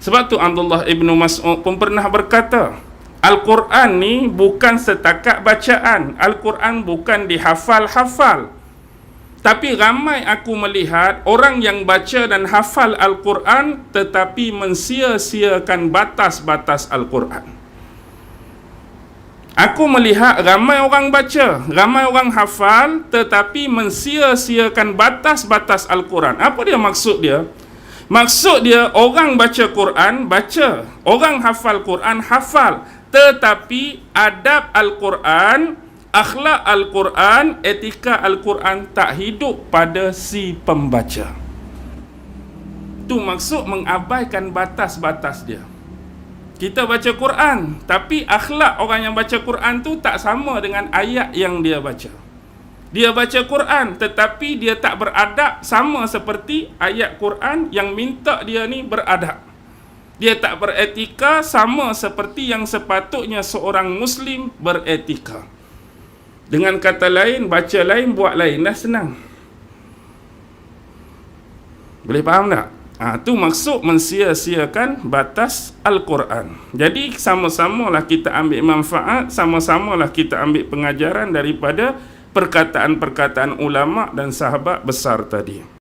Sebab tu Abdullah ibnu Mas'ud pun pernah berkata, Al-Quran ni bukan setakat bacaan. Al-Quran bukan dihafal-hafal. Tapi ramai aku melihat orang yang baca dan hafal Al-Quran tetapi mensia-siakan batas-batas Al-Quran. Aku melihat ramai orang baca, ramai orang hafal tetapi mensia-siakan batas-batas Al-Quran. Apa dia maksud dia? Maksud dia orang baca Quran, baca. Orang hafal Quran, hafal. Tetapi adab Al-Quran, akhlak Al-Quran, etika Al-Quran tak hidup pada si pembaca. Tu maksud mengabaikan batas-batas dia. Kita baca Quran, tapi akhlak orang yang baca Quran tu tak sama dengan ayat yang dia baca. Dia baca Quran tetapi dia tak beradab sama seperti ayat Quran yang minta dia ni beradab. Dia tak beretika sama seperti yang sepatutnya seorang muslim beretika. Dengan kata lain, baca lain, buat lain. Dah senang. Boleh faham tak? Ha, tu maksud mensia-siakan batas Al-Quran. Jadi sama-samalah kita ambil manfaat, sama-samalah kita ambil pengajaran daripada perkataan-perkataan ulama dan sahabat besar tadi.